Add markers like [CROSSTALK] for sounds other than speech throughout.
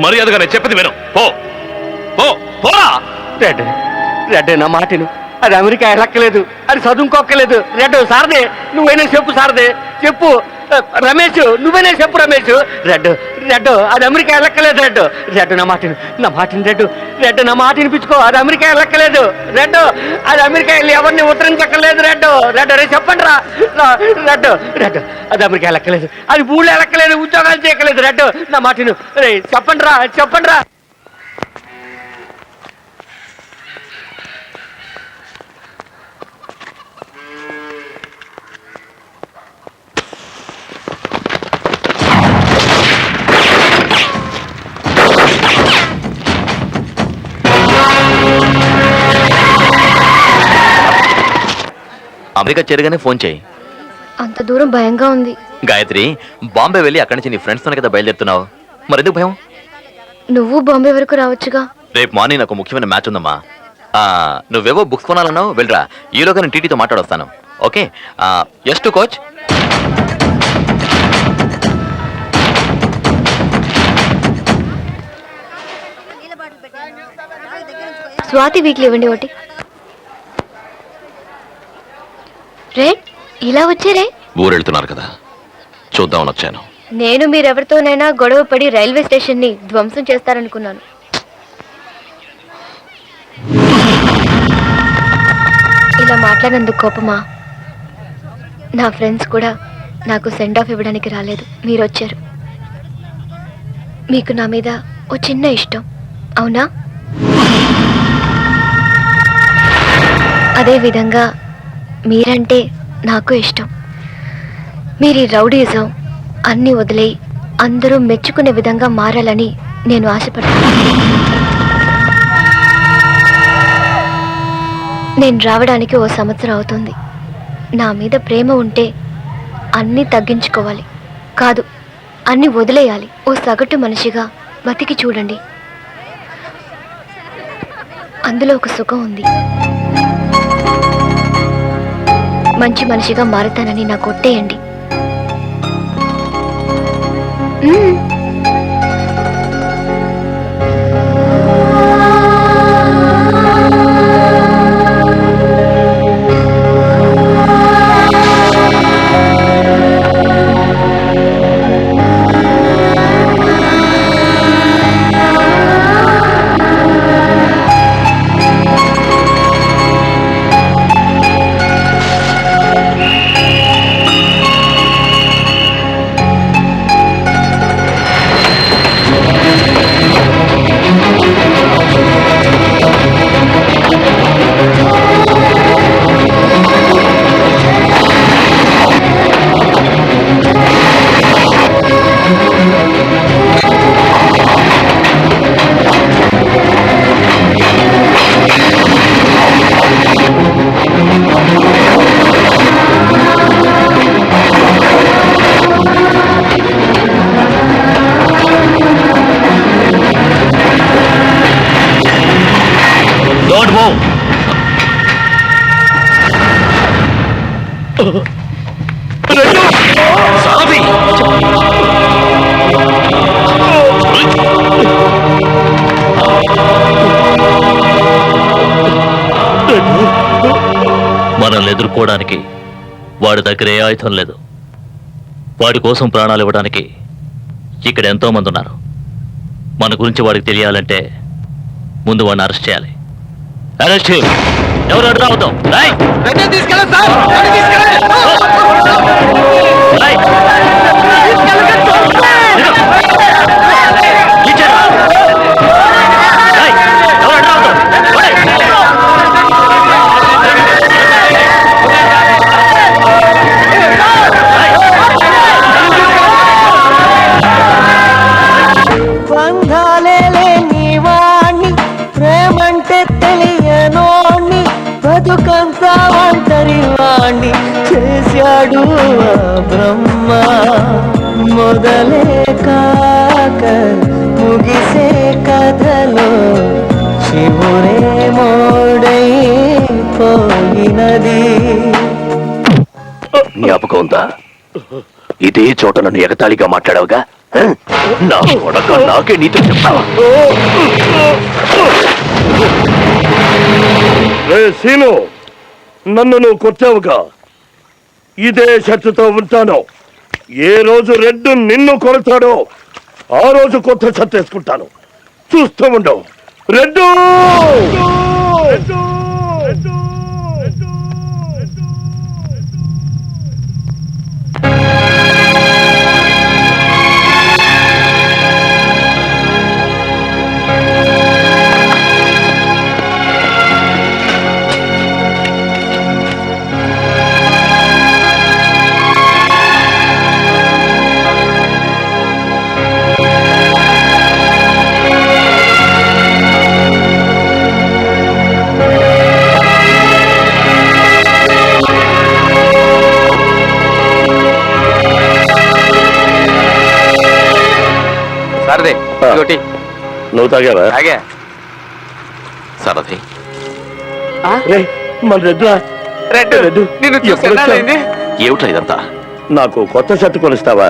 మర్యాదగా నేను చెప్పింది విను. పో. పో. పోరా. రెడ్. రెడ్ నా మాటను అది అమెరికా ఎలక్కలేదు. అది చదువుకోక్కలేదు రెడ్ సారదే. నువ్వైనా చెప్పు సారదే. చెప్పు. రమేష్ నువ్వేనే చెప్పు రమేష్. రెడ్ రెడ్ అది అమెరికా వెళ్ళక్కలేదు రెడ్. రెడ్ నా మాటను నా మాటను రెడ్. రెడ్ నా మాట వినిపించుకో అది అమెరికా వెళ్ళక్కలేదు రెడ్ అది అమెరికా వెళ్ళి ఎవరిని ఉత్తరించక్కర్లేదు రెడ్. రెడ్ రే చెప్పండి రా. రెడ్ రెడ్ అది అమెరికా వెళ్ళక్కలేదు అది ఊళ్ళో వెళ్ళక్కలేదు ఉద్యోగాలు చేయక్కలేదు రెడ్. నా మాటను రే చెప్పండి రా చెప్పండి రా. అమెరికా చేరగానే ఫోన్ చేయి. అంత దూరం భయంగా ఉంది. గాయత్రి బాంబే వెళ్ళి అక్కడి నుంచి నీ ఫ్రెండ్స్తోనే కదా బయలుదేరుతున్నావు. మరెందుకు భయం? నువ్వు బాంబే వరకు రావచ్చుగా. రేపు మార్నింగ్ నాకు ముఖ్యమైన మ్యాచ్ ఉందమ్మా. ఆ, నువ్వేవో బుక్స్ కొనాలన్నావు? వెళ్ళరా. ఈలోగా నేను టీటీతో మాట్లాడొస్తాను. Okay? S two coach Swathi weekly ఇవ్వండి ఒకటి. రేట్ ఇలా వచ్చారే ఊరు వెళ్తున్నారు కదా. చూద్దామని వచ్చాను. నేను మీరెవరితోనైనా గొడవ పడి రైల్వే స్టేషన్ని ధ్వంసం చేస్తారనుకున్నాను. ఇలా మాట్లాడినందుకు కోపమా? నా ఫ్రెండ్స్ కూడా నాకు సెండ్ ఆఫ్ ఇవ్వడానికి రాలేదు. మీరు వచ్చారు మీకు నా మీద ఓ చిన్న ఇష్టం. అవునా? అదే విధంగా మీరంటే నాకు ఇష్టం. మీరు రౌడీజం అన్నీ వదిలేయి అందరూ మెచ్చుకునే విధంగా మారాలని నేను ఆశపడుతున్నాను నేను రావడానికి ఓ సంవత్సరం అవుతుంది. నా మీద ప్రేమ ఉంటే అన్నీ తగ్గించుకోవాలి. కాదు అన్ని వదిలేయాలి. ఓ సగటు మనిషిగా బతికి చూడండి. అందులో ఒక సుఖం ఉంది. మంచి మనిషిగా మారుతానని నాకు కొట్టేయండి ఎదుర్కోవడానికి వాడి దగ్గర ఏ ఆయుధం లేదు. వాడి కోసం ప్రాణాలు ఇవ్వడానికి ఇక్కడ ఎంతో మంది ఉన్నారు. మన గురించి వాడికి తెలియాలంటే ముందు వాడిని అరెస్ట్ చేయాలి. అరెస్ట్ ఎవరు రావద్దాం. బంధాలే లేని వాణ్ణి ప్రేమంటే తెలియనోణ్ణి బతుకంత ఒంటరి వాణ్ణి చేశాడు బ్రహ్మ. మొదలే కాక ముగిసే కథలో చివురే మోడై పోయినది. జ్ఞాపకం ఉందా? ఇదే చోట నన్ను ఎగతాళిగా మాట్లాడావుగా? నా కొడక నాకే నీతో చెప్తావా రే సీను నన్ను నువ్వు కొట్టావుగా. ఇదే షర్టుతో ఉంటాను. ఏ రోజు రెడ్డు నిన్ను కొడతాడో ఆ రోజు కొత్త షర్ట్ వేసుకుంటాను. చూస్తూ ఉండవు! రెడ్డు! సారదే. నువ్వు తాగా. మన రెడ్డా రెడ్డు, నిన్ను వచ్చావు? ఏమిట్రా ఇదంతా? నాకు కొత్త షర్ట్ కొనిస్తావా?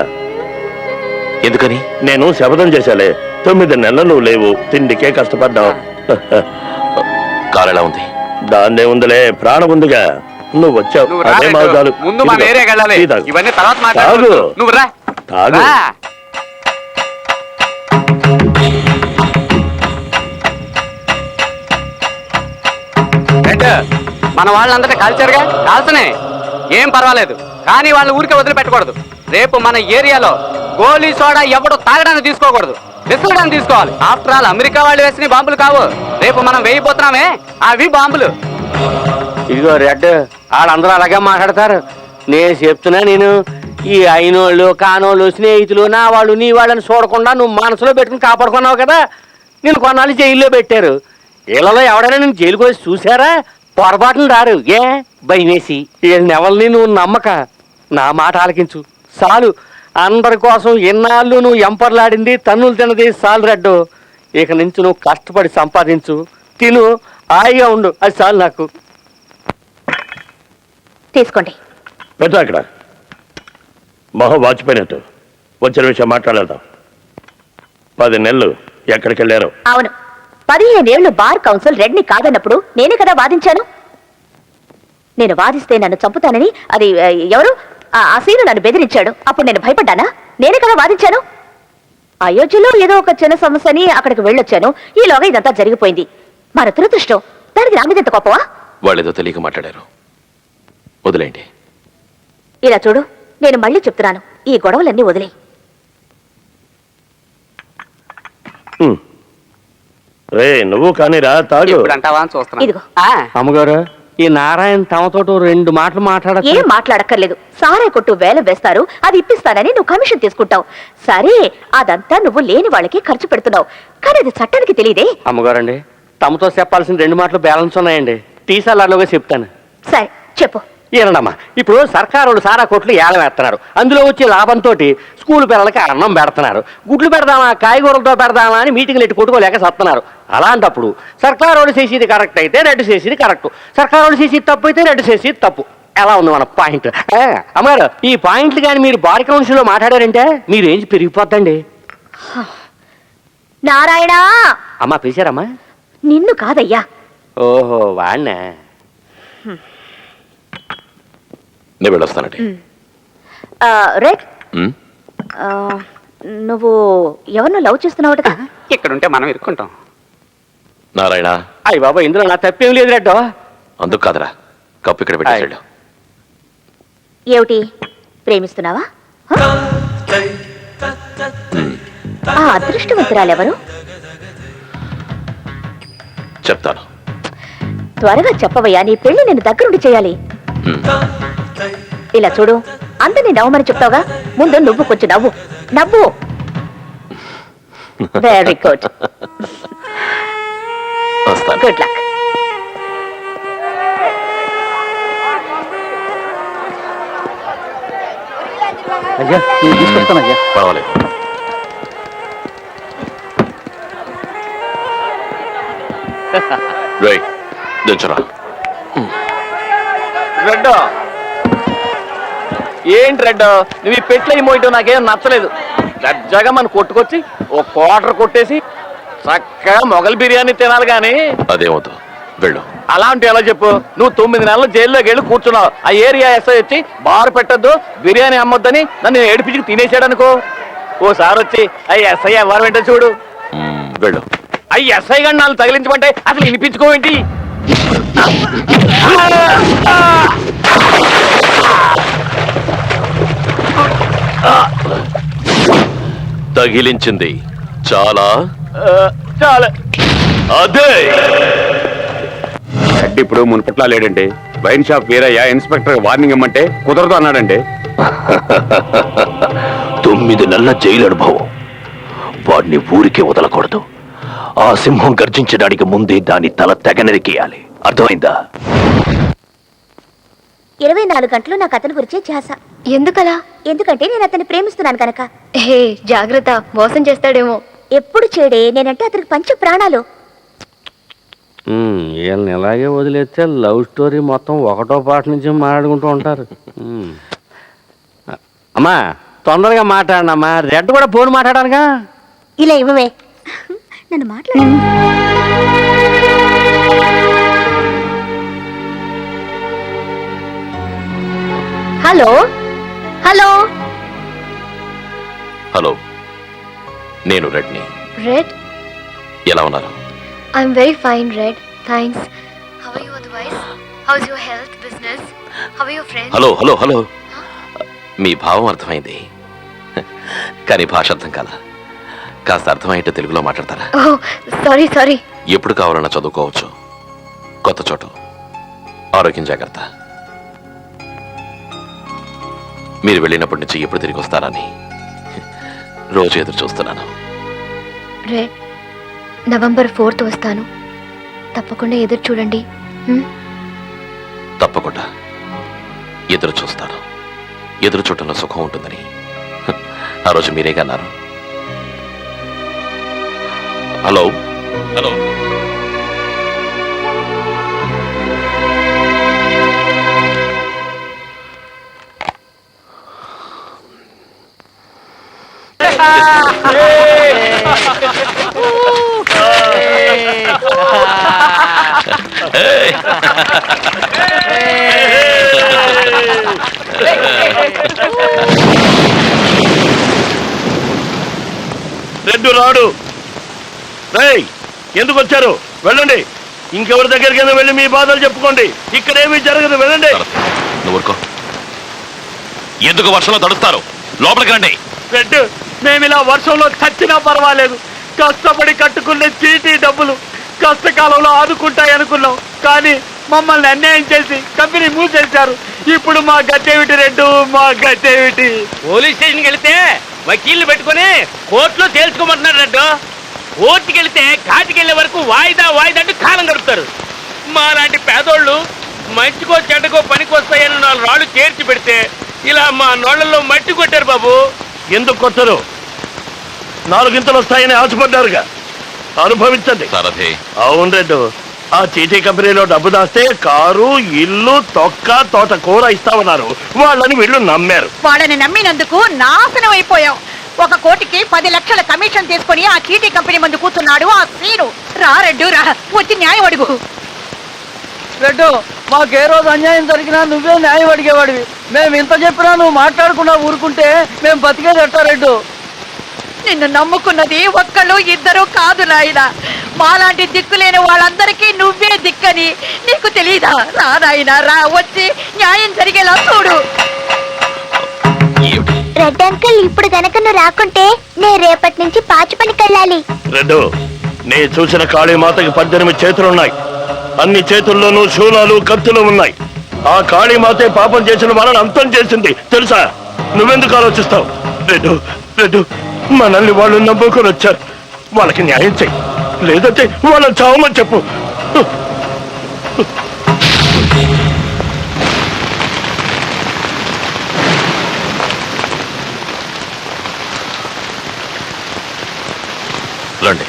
ఎందుకని? నేను శపథం చేశాలే. తొమ్మిది నెలలు నువ్వు లేవు. తిండికే కష్టపడ్డావు. కారు ఎలా ఉంది? దాన్నే ఉందిలే ప్రాణం ఉందిగా. నువ్వు వచ్చావు. అదే రా మాకు చాలు. రెడ్డు. ముందు మన ఇదిగో, ఏరియాకి వెళ్ళాలి. టీ తాగు. తాగు. మన వాళ్ళందరినీ కాల్చారుగా? కాల్చనే. ఏం పర్వాలేదు. కానీ వాళ్ళని ఊరికే వదిలిపెట్టకూడదు. రేపు మన ఏరియాలో గోలీ సోడా ఎవడు తాగడానికి తీసుకోకూడదు. విసరడానికి తీసుకోవాలి. ఆఫ్టర్ ఆల్ అమెరికా వాళ్ళు వేసిన బాంబులు కావు. రేపు మనం వేయిపోతున్నామే. అవి బాంబులు. ఇదిగో రెడ్ వాళ్ళందరూ అలాగే మాట్లాడతారు. నేను చెప్తున్నా నేను ఈ అయినోళ్ళు కానోళ్ళు స్నేహితులు నా వాళ్ళు నీ వాళ్ళని చూడకుండా నువ్వు మనసులో పెట్టుకుని కాపాడుకున్నావు కదా. నేను కొన్నాళ్ళు జైల్లో పెట్టారు. వీళ్ళలో ఎవడైనా నేను జైలుకి వచ్చి చూసారా పొరపాటును రారు. ఏ? భయమేసి వీళ్ళని ఎవరిని నువ్వు నమ్మక. నా మాట ఆలకించు. చాలు. అందరి కోసం ఎన్నాళ్ళు నువ్వు ఎంపర్లాడింది తన్నులు తిన్నది చాలు రెడ్డు. ఇక నుంచి నువ్వు కష్టపడి సంపాదించు. తిను. హాయిగా ఉండు. అది చాలు నాకు. తీసుకోండి. పెట్టు అక్కడ. మొహం వాచిపోయినట్టు. వచ్చిన విషయం మాట్లాడేద్దాం. పది నెలలు ఎక్కడికి వెళ్ళారు అవును. పదిహేనేళ్ళు బార్ కౌన్సిల్ రెడ్ని కాదన్నప్పుడు నేనే కదా వాదించాను? నేను వాదిస్తే నన్ను చంపుతానని అది ఎవరు? ఆ అసీను నన్ను బెదిరించాడు. అప్పుడు నేను భయపడ్డానా? నేనే కదా వాదించాను? అయోధ్యలో ఏదో ఒక చిన్న సమస్యని అక్కడికి వెళ్ళొచ్చాను. ఈలోగా ఇదంతా జరిగిపోయింది. మన దురదృష్టం. దానికి నా మీద కోపమా? వాళ్ళేదో తెలియక మాట్లాడారు. వదిలేండి ఇలా చూడు నేను మళ్ళీ చెప్తున్నాను. ఈ గొడవలన్నీ వదిలే. రే నువ్వు కానీరా తాగు. అంటావా అని చూస్తున్నా. ఇదిగో. అమ్మగారు ఈ నారాయణ తమతో రెండు మాటలు మాట్లాడ ఏం మాట్లాడక్కర్లేదు. సారే కొట్టు వేల వేస్తారు అది ఇప్పిస్తానని నువ్వు కమిషన్ తీసుకుంటావు. సరే అదంతా నువ్వు లేని వాళ్ళకి ఖర్చు పెడుతున్నావు. కానీ అది చట్టానికి తెలియదే. అమ్మగారండి తమతో చెప్పాల్సిన రెండు మాటలు బ్యాలెన్స్ ఉన్నాయండి. తీసాలలోగా చెప్తాను. సరే చెప్పు. ఏనండమ్మా ఇప్పుడు సర్కారు సారా కోట్లు ఏలం వేస్తున్నారు. అందులో వచ్చే లాభంతో స్కూల్ పిల్లలకి అన్నం పెడుతున్నారు. గుడ్లు పెడదామా కాయగూరలతో పెడదామా అని మీటింగ్లు ఎట్టి కొట్టుకోలేక సత్తున్నారు. అలాంటప్పుడు సర్కారు వాళ్ళు చేసేది కరెక్ట్ అయితే రెడ్డు చేసేది కరెక్ట్ సర్కారు వాళ్ళు చేసేది తప్పు అయితే రెడ్డు చేసేది తప్పు. ఎలా ఉంది మన పాయింట్ ఆ, అమ్మగారు ఈ పాయింట్లు కానీ మీరు బాడీ కౌన్సిల్లో మాట్లాడారంటే మీరు ఏం పెరిగిపోద్దండి. నారాయణ! అమ్మా పిలిచారమ్మా. నిన్ను కాదయ్యా. ఓహో వాడినా నేను వెళ్ళొస్తానండి ఉమ్, ఆ, నువ్వు ఎవరినో లవ్ చేస్తున్నావుట ఇక్కడ ఉంటే మనం ఇరుక్కుంటాం. నారాయణ. అయ్యి బాబా ఇందులో నా తప్పేం లేదు రెడ్డో. అందుకు కాదురా కప్పు ఇక్కడ పెట్టేసాడు ఏమిటి? ప్రేమిస్తున్నావా? హ? ఆ అదృష్టవంతురాలెవరు చెప్తాను. త్వరగా చెప్పవయ్యా నీ పెళ్ళి నేను దగ్గరుండి చేయాలి. ఉమ్, ఇలా చూడు అందరినీ నవ్వమని చెప్తావుగా? ముందు నువ్వు కొంచెం నవ్వు. నవ్వు. వెరీ గుడ్ గుడ్ లక్ అయ్యా నేను తీసుకొస్తానయ్యా పర్వాలేదు. రే దించరా. రెడ్డో. ఏంటి రెడ్డో? నువ్వు ఈ పెట్లు మోయటం నాకేం నచ్చలేదు. దర్జాగా మన కొట్టుకొచ్చి ఓ క్వార్టర్ కొట్టేసి చక్కగా మొగల్ బిర్యానీ తినాలి కానీ అదేమవుతు? వెళ్ళు. అలాంటి ఎలా చెప్పు? నువ్వు తొమ్మిది నెలలు జైల్లోకి వెళ్ళి కూర్చున్నావు. ఆ ఏరియా ఎస్ఐ వచ్చి బారు పెట్టద్దు బిర్యానీ అమ్మొద్దని నన్ను ఏడిపించి తినేసాడు అనుకో ఓసారి వచ్చి ఆ ఎస్ఐ ఎవరు వెంట చూడు. వెళ్ళు. ఆ ఎస్ఐ గారిని నాలుగు తగిలించమంటే అసలు వినిపించుకోవేంటి [LAUGHS] తగిలించింది. చాలా? చాలు. అదే! హెడ్ ఇప్పుడు మున్పట్లా లేడండి wine shop Veerayya inspector warning ఇమ్మంటే కుదరదు అన్నాడండి తొమ్మిది నెలల జైలు అనుభవం. వాడిని ఊరికే వదలకూడదు. ఆ సింహం గర్జించడానికి ముందే దాని తల తెగనరికేయాలి అర్థమైందా? ఇరవై నాలుగు గంటలు నాకు అతని గురించే ధ్యాస. ఎందుకలా? ఎందుకంటే నేను అతన్ని ప్రేమిస్తున్నాను కనుక. హే జాగ్రత్త మోసం చేస్తాడేమో. ఎప్పుడు చేడే నేనంటే అతనికి పంచ ప్రాణాలు. వీళ్ళని ఇలాగే వదిలేస్తే లవ్ స్టోరీ మొత్తం ఒకటో పాట నుంచి మాట్లాడుకుంటూ ఉంటారు. ఉమ్. అమ్మా తొందరగా మాట్లాడండి అమ్మా రెడ్ కూడా ఫోన్ మాట్లాడానుగా ఇలా ఇవ్వవే. నన్ను మాట్లాడు. హలో? హలో? హలో నేను రెడ్ని. రెడ్? ఎలా ఉన్నారు? I'm very fine Red. Thanks how are you otherwise? How's your health business? How are your friends? Hello hello hello. మీ భావం అర్థమైంది. కానీ భాష అర్థం కాల కాస్త అర్థమయ్యేట్టు తెలుగులో మాట్లాడతారా? Oh sorry sorry. ఎప్పుడు కావాలన్నా చదువుకోవచ్చు. కొత్త చోటు. ఆరోగ్యం జాగ్రత్త. మీరు వెళ్ళినప్పటి నుంచి ఎప్పుడు తిరిగి వస్తారని రోజు ఎదురు చూస్తున్నాను. రెడ్ నవంబర్ ఫోర్త్ వస్తాను. తప్పకుండా ఎదురు చూడండి? తప్పకుండా ఎదురు చూస్తాను. ఎదురు చూడటంలో సుఖం ఉంటుందని ఆ రోజు మీరేగా అన్నారు. హలో. హలో. రెడ్డు రాడు. రేయ్ ఎందుకు వచ్చారు? వెళ్ళండి. ఇంకెవరి దగ్గరికి వెళ్ళి మీ బాధలు చెప్పుకోండి. ఇక్కడ ఏమీ జరగదు. వెళ్ళండి. ఎందుకు వర్షంలో తడుస్తారు? లోపలికి రండి. రెడ్ మేము ఇలా వర్షంలో చచ్చినా పర్వాలేదు. కష్టపడి కట్టుకునే చీటీ డబ్బులు కష్టకాలంలో ఆదుకుంటాయి అనుకున్నాం. కానీ మమ్మల్ని అన్యాయం చేసి కంపెనీ మూసేశారు. ఇప్పుడు మా గట్టేమిటి రెడ్డు? మా గట్టేమిటి? పోలీస్ స్టేషన్కి వెళితే వకీల్ని పెట్టుకొని కోర్టులో తేల్చుకోమంటున్నారు రెడ్డు. కోర్టుకి వెళితే కాటికి వెళ్ళే వరకు వాయిదా వాయిదా అంటూ కాలం గడుపుతారు. మా లాంటి పేదోళ్ళు మంచికో చెడ్డకో పనికి వస్తాయని నాలుగు రాళ్ళు చేర్చి పెడితే ఇలా మా నోళ్ళలో మట్టి కొట్టారు బాబు. ఎందుకు కొత్తరు నాలుగింతలు వస్తాయని ఆశపడ్డారుగా. అనుభవించండి. సారథి. అవును రెడ్డు. ఆ చీటీ కంపెనీలో డబ్బు దాస్తే కారు ఇల్లు తొక్క తోట కూర ఇస్తామన్నారు వాళ్ళని వీళ్ళు నమ్మారు. వాళ్ళని నమ్మినందుకు నాశనం అయిపోయాం. ఒక కోటికి పది లక్షల కమిషన్ తీసుకొని ఆ చీటీ కంపెనీ ముందు కూర్చున్నాడు ఆ శ్రీను. రా రెడ్డు రా. వచ్చి న్యాయం అడుగు. రెడ్డు మాకు ఏ రోజు అన్యాయం జరిగినా నువ్వే న్యాయం అడిగేవాడివి. మేము ఇంత చెప్పినా నువ్వు మాట్లాడకుండా ఊరుకుంటే మేము బతికేది ఎట్టా రెడ్డు? నిన్ను నమ్ముకున్నది ఒక్కళ్ళు ఇద్దరు కాదు నాయన. మాలాంటి దిక్కులేని వాళ్ళందరికీ నువ్వే దిక్కని. నీకు తెలీదా? రా నాయన రా వచ్చి న్యాయం జరిగేలా చూడు. రెడ్ అంకుల్ ఇప్పుడు గనక నువ్వు రాకుంటే నేను రేపటి నుంచి పాచిపల్లికి వెళ్ళాలి. రెడ్డు నే చూసిన కాళీమాతకి పద్దెనిమిది చేతులున్నాయి. అన్ని చేతుల్లోనూ శూలాలు కత్తులు ఉన్నాయి. ఆ కాళీమాతే పాపం చేసిన వాళ్ళని అంతం చేసింది. తెలుసా? నువ్వెందుకు ఆలోచిస్తావు? రెడ్డు రెడ్డు మనల్ని వాళ్ళు నమ్ముకొని వచ్చారు వాళ్ళకి న్యాయం చెయ్యి. లేదంటే వాళ్ళని చావమని చెప్పు. రండి.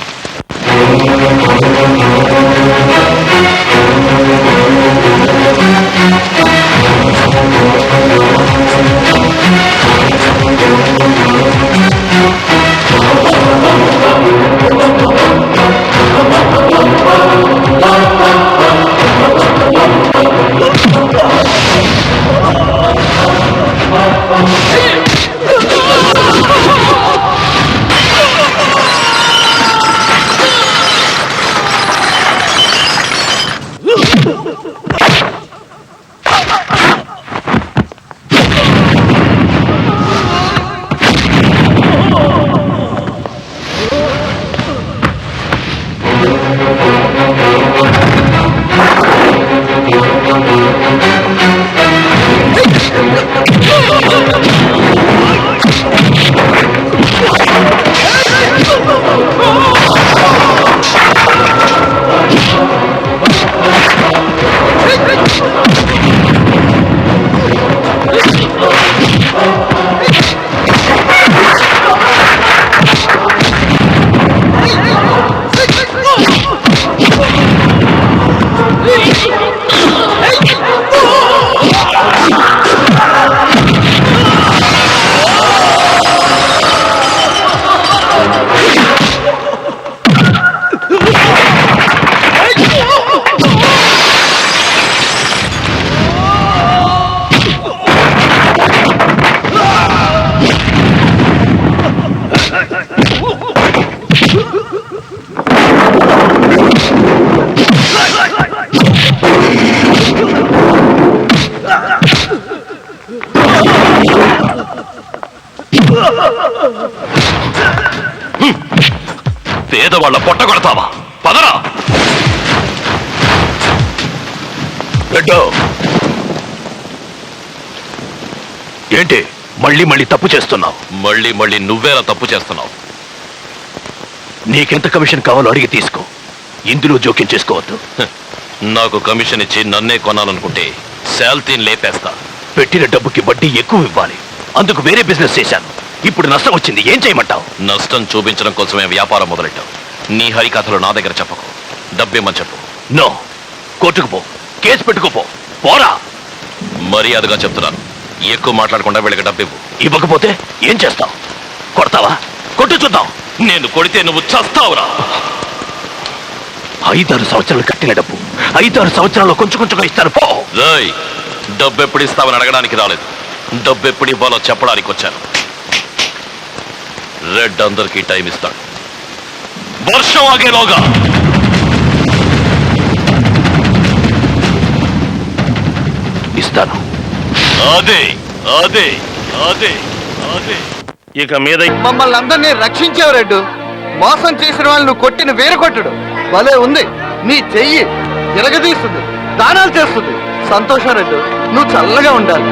పేదవాళ్ళ పొట్ట కొడతావా? పదరా. రెడ్డో ఏంటి? మళ్ళీ మళ్ళీ తప్పు చేస్తున్నావు. మళ్ళీ మళ్ళీ నువ్వేలా తప్పు చేస్తున్నావు? నీకెంత కమిషన్ కావాలో అడిగి తీసుకో. ఇందులో జోక్యం చేసుకోవద్దు. నాకు కమిషన్ ఇచ్చి నన్నే కొనాలనుకుంటే శాల్తీని లేపేస్తా. పెట్టిన డబ్బుకి వడ్డీ ఎక్కువ ఇవ్వాలి. అందుకు వేరే బిజినెస్ చేశాను. ఇప్పుడు నష్టం వచ్చింది. ఏం చేయమంటావు? నష్టం చూపించడం కోసమే వ్యాపారం మొదలెట్టావు. నీ హరికథలు నా దగ్గర చెప్పకు. డబ్బేమని చెప్పు. నో. కోర్టుకు పో. కేసు పెట్టుకోపో. పోరా. మర్యాదగా చెప్తున్నాను. ఎక్కువ మాట్లాడకుండా వీళ్ళకి డబ్బివ్వు. ఇవ్వకపోతే ఏం చేస్తావు? కొడతావా? కొట్టు చూద్దాం. నేను కొడితే నువ్వు చస్తావురా. ఐదారు సంవత్సరాలు కట్టిన డబ్బు. ఐదారు సంవత్సరాల్లో కొంచెం కొంచెంగా ఇస్తాను. పో! రేయ్ డబ్బు ఎప్పుడు ఇస్తావని అడగడానికి రాలేదు. డబ్బు ఎప్పుడు ఇవ్వాలో చెప్పడానికి వచ్చాను. రెడ్ అందరికీ టైం ఇస్తాడు వర్షం ఆగేలోగా. ఇస్తాను. అదే అదే అదే అదే. ఇక మీద మమ్మల్ని అందరినీ రక్షించావు రెడ్డు. మోసం చేసిన వాళ్ళను కొట్టిన వేరు కొట్టడు భలే ఉంది. నీ చెయ్యి తిరగదీస్తుంది దానాలు చేస్తుంది. సంతోషం రెడ్డు. నువ్వు చల్లగా ఉండాలి.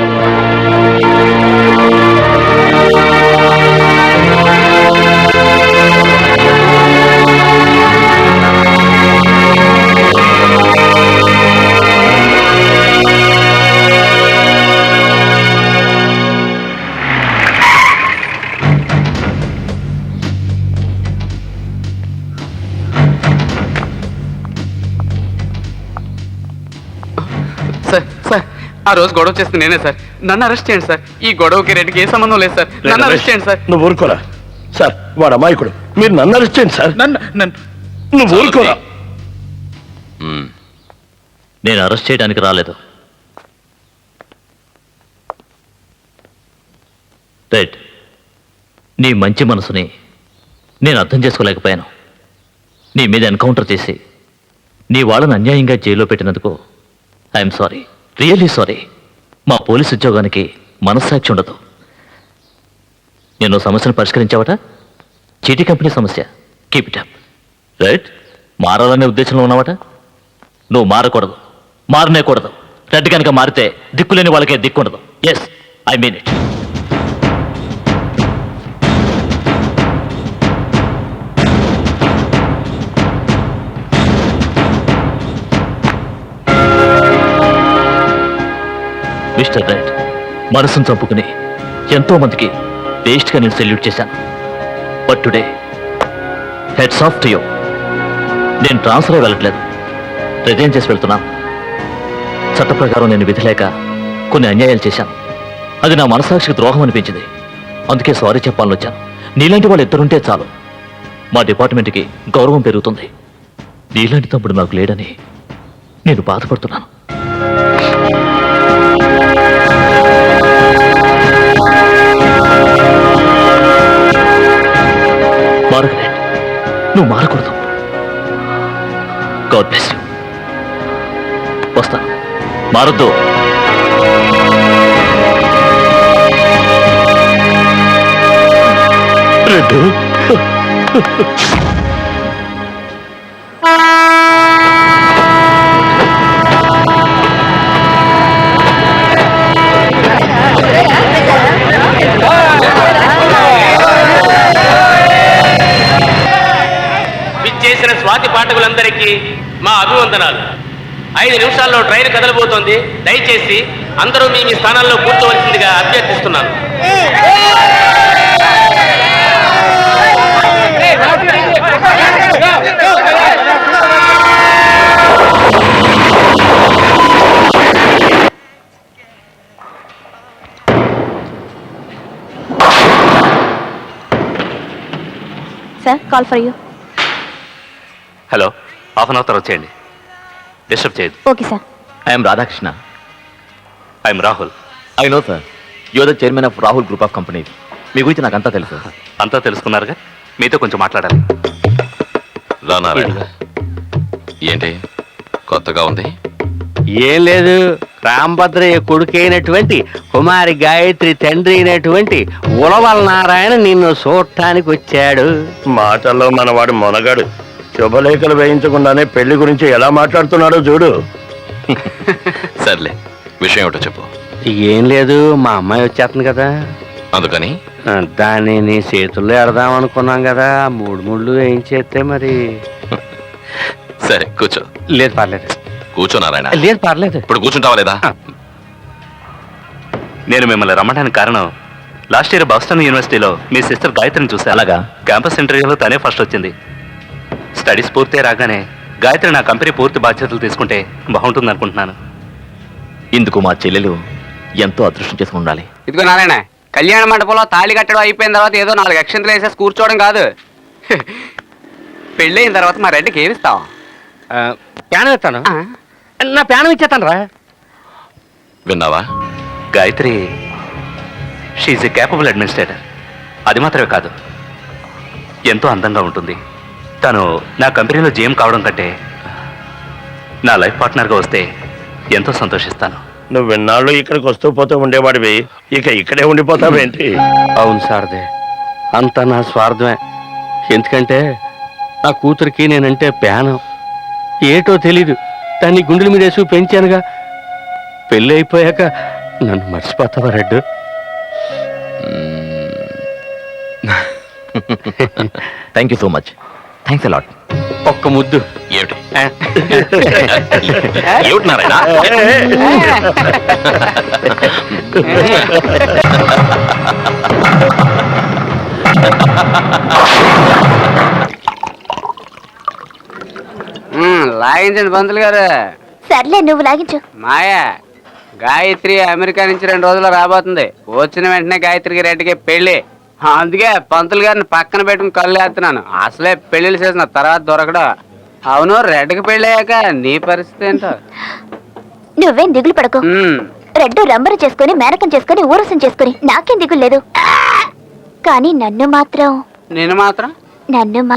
ఆ రోజు గొడవ చేస్తుంది నేనే సార్. నన్ను అరెస్ట్ చేయండి సార్. ఈ గొడవకి రెడ్డికి ఏ సంబంధం లేదు సార్. నన్ను అరెస్ట్ చేయండి సార్. నువ్వు ఊరుకోరా? సార్ వాడు అమాయకుడు. మీరు నన్ను అరెస్ట్ చేయండి సార్. నన్ను నన్ను నువ్వు ఊరుకోరా. నేను అరెస్ట్ చేయడానికి రాలేదు. రైట్ నీ మంచి మనసుని నేను అర్థం చేసుకోలేకపోయాను. నీ మీద ఎన్కౌంటర్ చేసి నీ వాళ్ళని అన్యాయంగా జైల్లో పెట్టినందుకు ఐఎమ్ సారీ. రియల్లీ సారీ మా పోలీస్ ఉద్యోగానికి మనస్సాక్షి ఉండదు. నేను సమస్యను పరిష్కరించావట? చీటీ కంపెనీ సమస్య. కీప్ ఇట్ అప్ రైట్ మారాలనే ఉద్దేశంలో ఉన్నావట? నువ్వు మారకూడదు. మారనేకూడదు. రెడ్ కనుక మారితే దిక్కులేని వాళ్ళకే దిక్కుండదు. Yes I mean it mister right మనసును చంపుకుని ఎంతో మందికి వేస్ట్గా నేను సెల్యూట్ చేశాను. But today hats off to you నేను ట్రాన్స్ఫర్ అయి వెళ్ళట్లేదు. రిజైన్ చేసి వెళ్తున్నాను. చట్ట ప్రకారం నేను విధిలేక కొన్ని అన్యాయాలు చేశాను. అది నా మనసాక్షికి ద్రోహం అనిపించింది. అందుకే సారీ చెప్పాలని వచ్చాను. నీలాంటి వాళ్ళు ఇద్దరుంటే చాలు. మా డిపార్ట్మెంట్కి గౌరవం పెరుగుతుంది. నీలాంటి తమ్ముడు నాకు లేడని నేను బాధపడుతున్నాను. మార్గరెట్ నువ్వు మారకూడదు. గాడ్ బ్లెస్ యూ వస్తాను. మారొద్దు. రెడ్డు మా అభివందనాలు ఐదు నిమిషాల్లో ట్రైన్ కదలబోతోంది. దయచేసి అందరూ మీ మీ స్థానాల్లో కూర్చోవలసిందిగా అభ్యర్థిస్తున్నాను. Sir call for you hello half an hour తర్వాత వచ్చేయండి. డిస్టర్బ్ చేయదు okay sir. I'm Radhakrishna I'm Rahul I know sir you the chairman of Rahul group of companies మీ గురించి నాకు అంతా తెలుసు. అంతా తెలుసుకున్నారుగా? మీతో కొంచెం మాట్లాడాలి. ఏంటి? కొత్తగా ఉంది? ఏం లేదు. రాంభద్రయ్య కొడుకు అయినటువంటి కుమారి గాయత్రి తండ్రి అయినటువంటి ఉలవల నారాయణ నిన్ను చూడటానికి వచ్చాడు. మాటల్లో మనవాడు మొనగాడు. శుభలేఖలు వేయించకుండానే పెళ్ళి గురించి ఎలా మాట్లాడుతున్నాడో చూడు. [LAUGHS] సర్లే విషయం ఏమిటో చెప్పు. ఏం లేదు మా అమ్మాయి వచ్చేస్తుంది కదా. అందుకని? దాన్ని నీ చేతుల్లో ఎడదాం అనుకున్నాం కదా మూడు ముళ్ళు ఏం చేస్తే మరి. [LAUGHS] సరే కూర్చో. లేదు పర్లేదు. కూర్చో నారాయణ. లేదు పర్లేదు. ఇప్పుడు కూర్చుంటావా లేదా? నేను మిమ్మల్ని రమ్మడానికి కారణం లాస్ట్ ఇయర్ బాస్టన్ యూనివర్సిటీలో మీ సిస్టర్ గాయత్రిని చూసా అలాగా? క్యాంపస్ ఇంటర్వ్యూలో తనే ఫస్ట్ వచ్చింది. స్టడీస్ పూర్తి రాగానే గాయత్రి నా కంపెనీ పూర్తి బాధ్యతలు తీసుకుంటే బాగుంటుంది అనుకుంటున్నాను. ఇందుకు మా చెల్లెలు ఎంతో అదృష్టం చేసుకుని ఉండాలి. ఇదిగో నారాయణ కళ్యాణ మండపంలో తాళి కట్టడం అయిపోయిన తర్వాత ఏదో నాలుగు అక్షంతలు వేసేసి కూర్చోవడం కాదు. పెళ్ళయిన తర్వాత మా రెడ్డికి ఏమి ఇస్తావు? ఆ, ప్యానం ఇస్తాను. నా ప్యానం ఇచ్చేస్తాను రా విన్నావా? Gayathri she's a capable administrator అది మాత్రమే కాదు ఎంతో అందంగా ఉంటుంది. తను నా కంపెనీలో జీఎం కావడం కంటే నా లైఫ్ పార్ట్నర్గా వస్తే ఎంతో సంతోషిస్తాను. నువ్వు విన్నాళ్ళు ఇక్కడికి వస్తూ పోతూ ఉండేవాడివి. ఇక ఇక్కడే ఉండిపోతావేంటి? అవును సార్దే. అంత నా స్వార్థమే. ఎందుకంటే నా కూతురికి నేనంటే ప్యానం. ఏటో తెలీదు. దాన్ని గుండెల మీద వేసి పెంచానుగా. పెళ్ళి అయిపోయాక నన్ను మర్చిపోతావా Red? Thank you so much thanks a lot ఒక్క ముద్దు. ఏమిటి? ఏమిటి నారాయణ? లాగించండి పంతులు గారు. సర్లే నువ్వు లాగించు. మాయా గాయత్రి అమెరికా నుంచి రెండు రోజులు రాబోతుంది. వచ్చిన వెంటనే గాయత్రికి రెడ్డికి పెళ్ళి అందుకే పంతులు గారిని పక్కన పెట్టుకుని కళ్ళు వేస్తున్నాను అసలే పెళ్ళిళ్ళు చేసిన తర్వాత దొరకడు. అవును రెడ్డికి పెళ్ళి అయ్యాక నీ పరిస్థితి ఏంటో? నువ్వేం దిగులు పడకు. రెడ్డు రంబరు చేసుకుని మేనకం చేసుకుని ఊరసం చేసుకుని నాకేం దిగులు లేదు. కానీ నన్ను మాత్రం నేను మాత్రం? నన్ను